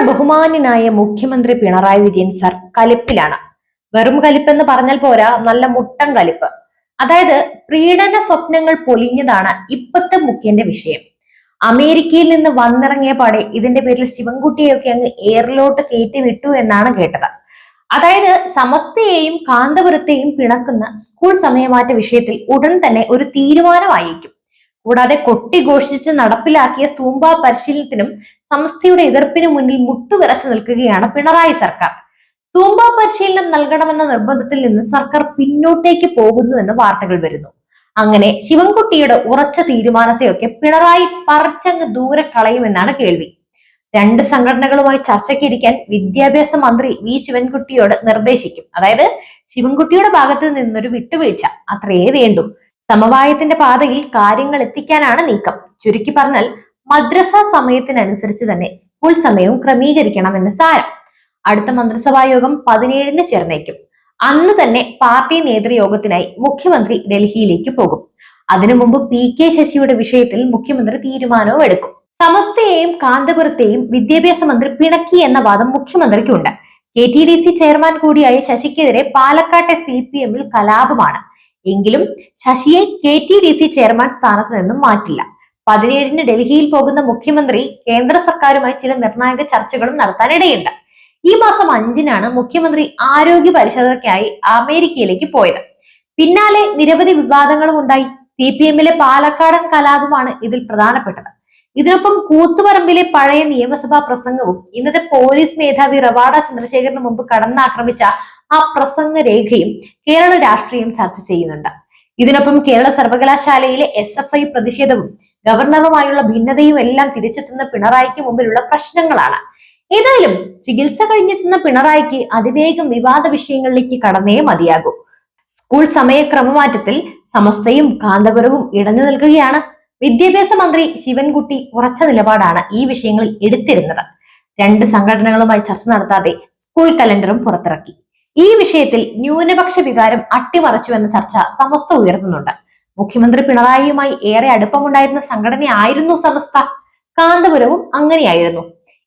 നമ്മുടെ ബഹുമാന്യനായ മുഖ്യമന്ത്രി പിണറായി വിജയൻ സർ കലിപ്പിലാണ്. വെറും കലിപ്പെന്ന് പറഞ്ഞാൽ പോരാ നല്ല മുട്ടൻ കലിപ്പ്. അതായത് പ്രീണന സ്വപ്നങ്ങൾ പൊലിഞ്ഞതാണ് ഇപ്പത്തെ മുഖ്യന്റെ വിഷയം. അമേരിക്കയിൽ നിന്ന് വന്നിറങ്ങിയ പാടെ ഇതിന്റെ പേരിൽ ശിവൻകുട്ടിയൊക്കെ അങ്ങ് എയറിലോട്ട് കയറ്റി വിട്ടു എന്നാണ് കേട്ടത്. അതായത് സമസ്തയെയും കാന്തപുരത്തെയും പിണക്കുന്ന സ്കൂൾ സമയമാറ്റ വിഷയത്തിൽ ഉടൻ തന്നെ ഒരു തീരുമാനമായേക്കും. കൂടാതെ കൊട്ടിഘോഷിച്ച് നടപ്പിലാക്കിയ സൂംബ പരിശീലനത്തിനും സമസ്തയുടെ എതിർപ്പിന് മുന്നിൽ മുട്ടുവിറച്ചു നിൽക്കുകയാണ് പിണറായി സർക്കാർ. സൂംബ പരിശീലനം നൽകണമെന്ന നിർബന്ധത്തിൽ നിന്ന് സർക്കാർ പിന്നോട്ടേക്ക് പോകുന്നു എന്ന് വാർത്തകൾ വരുന്നു. അങ്ങനെ ശിവൻകുട്ടിയുടെ ഉറച്ച തീരുമാനത്തെയൊക്കെ പിണറായി പറിച്ചങ്ങ് ദൂരെ കളയുമെന്നാണ് കേൾവി. രണ്ട് സംഘടനകളുമായി ചർച്ചയ്ക്കിരിക്കാൻ വിദ്യാഭ്യാസ മന്ത്രി വി ശിവൻകുട്ടിയോട് നിർദ്ദേശിക്കും. അതായത് ശിവൻകുട്ടിയുടെ ഭാഗത്ത് നിന്നൊരു വിട്ടുവീഴ്ച. അത്രയേ വേണ്ടു. സമവായത്തിന്റെ പാതയിൽ കാര്യങ്ങൾ എത്തിക്കാനാണ് നീക്കം. ചുരുക്കി പറഞ്ഞാൽ മദ്രസ സമയത്തിനനുസരിച്ച് തന്നെ സ്കൂൾ സമയവും ക്രമീകരിക്കണം ക്രമീകരിക്കണമെന്ന് സാരം. അടുത്ത മന്ത്രിസഭാ യോഗം പതിനേഴിന് ചേർന്നേക്കും. അന്ന് തന്നെ പാർട്ടി നേതൃയോഗത്തിനായി മുഖ്യമന്ത്രി ഡൽഹിയിലേക്ക് പോകും. അതിനു മുമ്പ് പി കെ ശശിയുടെ വിഷയത്തിൽ മുഖ്യമന്ത്രി തീരുമാനവും എടുക്കും. സമസ്തയെയും കാന്തപുരത്തെയും വിദ്യാഭ്യാസ മന്ത്രി പിണക്കി എന്ന വാദം മുഖ്യമന്ത്രിക്കുണ്ട്. K T D C chairman കൂടിയായ ശശിക്കെതിരെ പാലക്കാട്ടെ സി പി എമ്മിൽ കലാപമാണ്. എങ്കിലും ശശിയെ K T D C chairman സ്ഥാനത്ത് നിന്നും മാറ്റില്ല. പതിനേഴിന് ഡൽഹിയിൽ പോകുന്ന മുഖ്യമന്ത്രി കേന്ദ്ര സർക്കാരുമായി ചില നിർണായക ചർച്ചകളും നടത്താനിടയുണ്ട്. ഈ മാസം അഞ്ചിനാണ് മുഖ്യമന്ത്രി ആരോഗ്യ പരിശോധനയ്ക്കായി അമേരിക്കയിലേക്ക് പോയത്. പിന്നാലെ നിരവധി വിവാദങ്ങളും ഉണ്ടായി. സി പി എമ്മിലെ പാലക്കാടൻ കലാപമാണ് ഇതിൽ പ്രധാനപ്പെട്ടത്. ഇതിനൊപ്പം കൂത്തുപറമ്പിലെ പഴയ നിയമസഭാ പ്രസംഗവും ഇന്നത്തെ പോലീസ് മേധാവി റവാഡ ചന്ദ്രശേഖരന് മുമ്പ് കടന്നാക്രമിച്ച ആ പ്രസംഗ രേഖയും കേരള രാഷ്ട്രീയം ചർച്ച ചെയ്യുന്നുണ്ട്. ഇതിനൊപ്പം കേരള സർവകലാശാലയിലെ എസ് എഫ് ഐ പ്രതിഷേധവും ഗവർണറുമായുള്ള ഭിന്നതയും എല്ലാം തിരിച്ചെത്തുന്ന പിണറായിക്ക് മുമ്പിലുള്ള പ്രശ്നങ്ങളാണ്. ഏതായാലും ചികിത്സ കഴിഞ്ഞെത്തുന്ന പിണറായിക്ക് അതിവേഗം വിവാദ വിഷയങ്ങളിലേക്ക് കടന്നേ മതിയാകൂ. സ്കൂൾ സമയക്രമമാറ്റത്തിൽ സമസ്തയും കാന്തപുരവും ഇടഞ്ഞു നിൽക്കുകയാണ്. വിദ്യാഭ്യാസ മന്ത്രി ശിവൻകുട്ടി ഉറച്ച നിലപാടാണ് ഈ വിഷയങ്ങളിൽ എടുത്തിരുന്നത്. രണ്ട് സംഘടനകളുമായി ചർച്ച നടത്താതെ സ്കൂൾ കലണ്ടറും പുറത്തിറക്കി. ഈ വിഷയത്തിൽ ന്യൂനപക്ഷ വികാരം അട്ടിമറച്ചു എന്ന ചർച്ച സമസ്ത ഉയർത്തുന്നുണ്ട്. മുഖ്യമന്ത്രി പിണറായിയുമായി ഏറെ അടുപ്പമുണ്ടായിരുന്ന സംഘടനയായിരുന്നു സമസ്ത. കാന്തപുരവും അങ്ങനെയായിരുന്നു.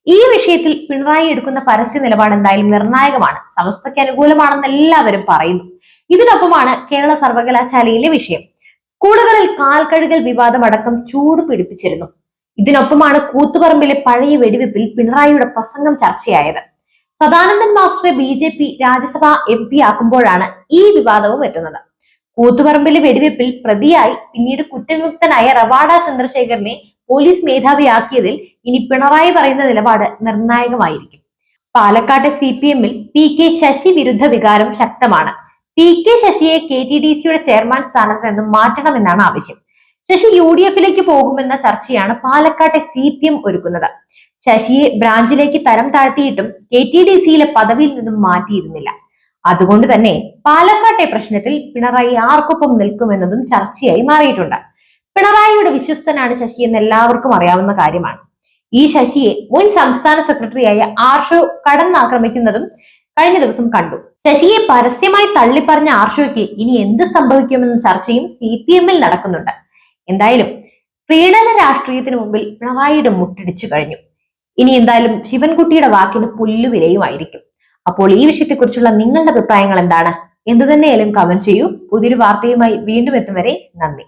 ഈ വിഷയത്തിൽ പിണറായി എടുക്കുന്ന പരസ്യ നിലപാട് എന്തായാലും നിർണായകമാണ്. സമസ്തയ്ക്ക് അനുകൂലമാണെന്ന് എല്ലാവരും പറയുന്നു. ഇതിനൊപ്പമാണ് കേരള സർവകലാശാലയിലെ വിഷയം. സ്കൂളുകളിൽ കാൽക്കഴുകൽ വിവാദമടക്കം ചൂട് പിടിപ്പിച്ചിരുന്നു. ഇതിനൊപ്പമാണ് കൂത്തുപറമ്പിലെ പഴയ വെടിവെപ്പിൽ പിണറായിയുടെ പ്രസംഗം ചർച്ചയായത്. Sadanandan മാസ്റ്ററെ B J P Rajya Sabha M P ആക്കുമ്പോഴാണ് ഈ വിവാദവും എത്തുന്നത്. കൂത്തുപറമ്പിലെ വെടിവെപ്പിൽ പ്രതിയായി പിന്നീട് കുറ്റവിമുക്തനായ റവാഡ ചന്ദ്രശേഖരനെ പോലീസ് മേധാവിയാക്കിയതിൽ ഇനി പിണറായി പറയുന്ന നിലപാട് നിർണായകമായിരിക്കും. പാലക്കാട്ടെ സി പി എമ്മിൽ പി കെ ശശി വിരുദ്ധ വികാരം ശക്തമാണ്. പി കെ ശശിയെ കെ ടി ഡി സിയുടെ ചെയർമാൻ സ്ഥാനത്ത് നിന്നും മാറ്റണമെന്നാണ് ആവശ്യം. ശശി യു ഡി എഫിലേക്ക് പോകുമെന്ന ചർച്ചയാണ് പാലക്കാട്ടെ സി പി എം ഒരുക്കുന്നത്. ശശിയെ ബ്രാഞ്ചിലേക്ക് തരം താഴ്ത്തിയിട്ടും കെ ടി ഡി സിയിലെ പദവിയിൽ നിന്നും മാറ്റിയിരുന്നില്ല. അതുകൊണ്ട് തന്നെ പാലക്കാട്ടെ പ്രശ്നത്തിൽ പിണറായി ആർക്കൊപ്പം നിൽക്കുമെന്നതും ചർച്ചയായി മാറിയിട്ടുണ്ട്. പിണറായിയുടെ വിശ്വസ്തനാണ് ശശി എന്ന് എല്ലാവർക്കും അറിയാവുന്ന കാര്യമാണ്. ഈ ശശിയെ മുൻ സംസ്ഥാന സെക്രട്ടറിയായ ആർഷോ കടന്നാക്രമിക്കുന്നതും കഴിഞ്ഞ ദിവസം കണ്ടു. ശശിയെ പരസ്യമായി തള്ളിപ്പറഞ്ഞ ആർഷോയ്ക്ക് ഇനി എന്ത് സംഭവിക്കുമെന്ന ചർച്ചയും സി പി എമ്മിൽ നടക്കുന്നുണ്ട്. എന്തായാലും പ്രീണന രാഷ്ട്രീയത്തിന് മുമ്പിൽ പിണറായിയുടെ മുട്ടിടിച്ചു കഴിഞ്ഞു. ഇനി എന്തായാലും ശിവൻകുട്ടിയുടെ വാക്കിന് പുല്ലുവിലയുമായിരിക്കും അപ്പോൾ ഈ വിഷയത്തെക്കുറിച്ചുള്ള നിങ്ങളുടെ അഭിപ്രായങ്ങൾ എന്താണ്? എന്ത് തന്നെയായാലും കമന്റ് ചെയ്യൂ. പുതിയൊരു വാർത്തയുമായി വീണ്ടും എത്തും വരെ നന്ദി.